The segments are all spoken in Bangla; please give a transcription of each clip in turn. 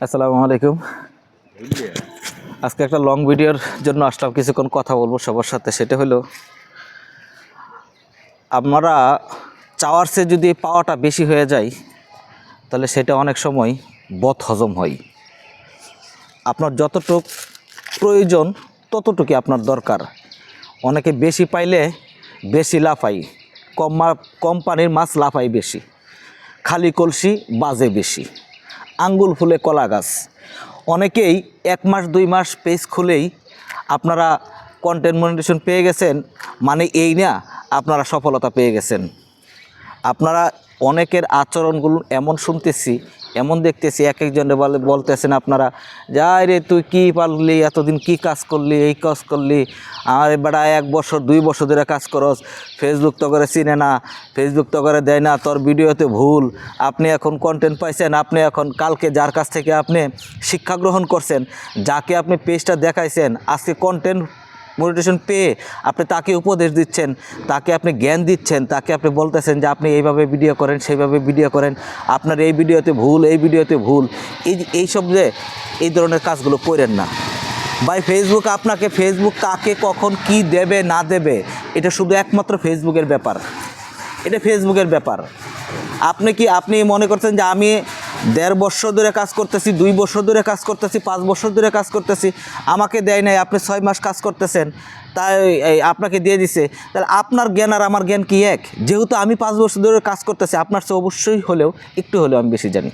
আসসালামু আলাইকুম। আজকে একটা লং ভিডিওর জন্য আসলাম, কিছুক্ষণ কথা বলব সবার সাথে। সেটা হলো, আমরা চাওয়ার চেয়ে যদি পাওয়াটা বেশি হয়ে যায়, তাহলে সেটা অনেক সময় বদ হজম হয়। আপনার যতটুক প্রয়োজন, ততটুকুই আপনার দরকার। অনেকে বেশি পাইলে বেশি লাফাই, কম মা- কম পানির মাছ লাফাই বেশি, খালি কলসি বাজে বেশি। আঙ্গুল ফুলে কলা গাছ। অনেকেই এক মাস, দুই মাস পেজ খুলেই আপনারা কন্টেন্ট মনিটেশন পেয়ে গেছেন মানে এই না, আপনারা সফলতা পেয়ে গেছেন। আপনারা অনেকের আচরণগুলো এমন শুনতেছি, এমন দেখতেছি, এক একজনে বলে, বলতেছেন আপনারা, যাই রে, তুই কি পারলি? এতদিন কি কাজ করলি? এই কাজ করলি? আর বেড়া, এক বছর, দুই বছর ধরে কাজ করস। ফেসবুক তো করে চিনে না ফেসবুক তো করে দেয় না, তোর ভিডিওতে ভুল। আপনি এখন কন্টেন্ট পাইছেন, আপনি এখন কালকে যার কাছ থেকে আপনি শিক্ষা গ্রহণ করছেন, যাকে আপনি পেজটা দেখাইছেন, আজকে কন্টেন্ট মোটিভেশন পেয়ে আপনি তাকে উপদেশ দিচ্ছেন, তাকে আপনি জ্ঞান দিচ্ছেন, তাকে আপনি বলতেছেন যে আপনি এইভাবে ভিডিও করেন, সেইভাবে ভিডিও করেন, আপনার এই ভিডিওতে ভুল, এই ভিডিওতে ভুল, এই এইসব যে, এই ধরনের কাজগুলো করেন না। ভাই ফেসবুক আপনাকে ফেসবুক কাকে কখন কি দেবে, না দেবে, এটা শুধু একমাত্র ফেসবুকের ব্যাপার। এটা ফেসবুকের ব্যাপার। আপনি কি, আপনি মনে করছেন যে আমি দেড় বছর ধরে কাজ করতেছি, দুই বছর ধরে কাজ করতেছি, পাঁচ বছর ধরে কাজ করতেছি। আমাকে দেয় নাই, আপনি ছয় মাস কাজ করতেছেন। তাই আপনাকে দিয়ে দিছে। তাহলে আপনার জ্ঞান আর আমার জ্ঞান কি এক? যেহেতু আমি পাঁচ বছর ধরে কাজ করতেছি, আপনার চেয়ে অবশ্যই হলেও, একটু হলেও আমি বেশি জানি।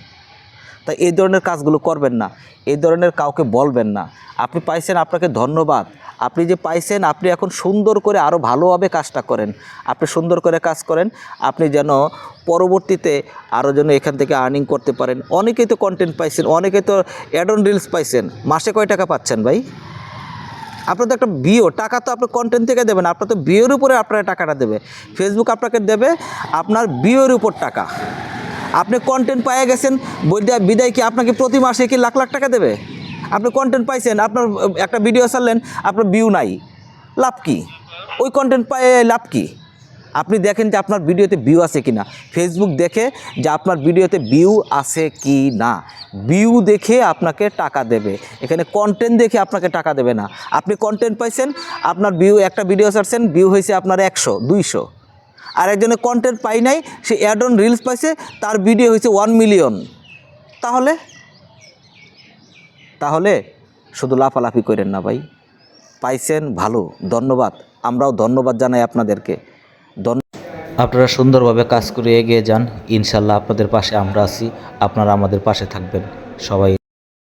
তাই এই ধরনের কাজগুলো করবেন না। এই ধরনের কাউকে বলবেন না। আপনি পাইছেন আপনাকে ধন্যবাদ। আপনি যে পাইছেন, আপনি এখন সুন্দর করে আরও ভালোভাবে কাজটা করেন। আপনি সুন্দর করে কাজ করেন। আপনি যেন পরবর্তীতে আরও যেন এখান থেকে আর্নিং করতে পারেন। অনেকেই তো কন্টেন্ট পাইছেন, অনেকে তো অ্যাড অন রিলস পাইছেন। মাসে কয় টাকা পাচ্ছেন ভাই? আপনার তো একটা বিও, টাকা তো আপনার কন্টেন্ট থেকে দেবেন। আপনার তো বিওর উপরে আপনার টাকাটা দেবে। ফেসবুক আপনাকে দেবে, আপনার বিওর উপর টাকা। আপনি কন্টেন্ট পেয়ে গেছেন, বৈদ্যা বিদায় কি আপনাকে প্রতি মাসে কি লাখ লাখ টাকা দেবে? আপনি কন্টেন্ট পাইছেন, আপনার একটা ভিডিও ছাড়লেন, আপনার ভিউ নাই। লাভ কি? ওই কন্টেন্ট পায়ে লাভ কি? আপনি দেখেন যে আপনার ভিডিওতে ভিউ আছে কি না ফেসবুক দেখে যে আপনার ভিডিওতে ভিউ আছে কি না। ভিউ দেখে আপনাকে টাকা দেবে। এখানে কন্টেন্ট দেখে আপনাকে টাকা দেবে না। আপনি কন্টেন্ট পাইছেন, আপনার ভিউ একটা ভিডিও ছাড়ছেন ভিউ হয়েছে আপনার একশো, দুইশো। আর একজনের কন্টেন্ট পাই নাই, সে অ্যাড অন রিলস পাইছে, তার ভিডিও হয়েছে ওয়ান মিলিয়ন তাহলে? তাহলে শুধু লাফালাফি করেন না ভাই। পাইছেন ভালো, ধন্যবাদ। আমরাও ধন্যবাদ জানাই আপনাদেরকে। আপনারা সুন্দরভাবে কাজ করে এগিয়ে যান। ইনশাল্লাহ আপনাদের পাশে আমরা আছি। আপনারা আমাদের পাশে থাকবেন। সবাই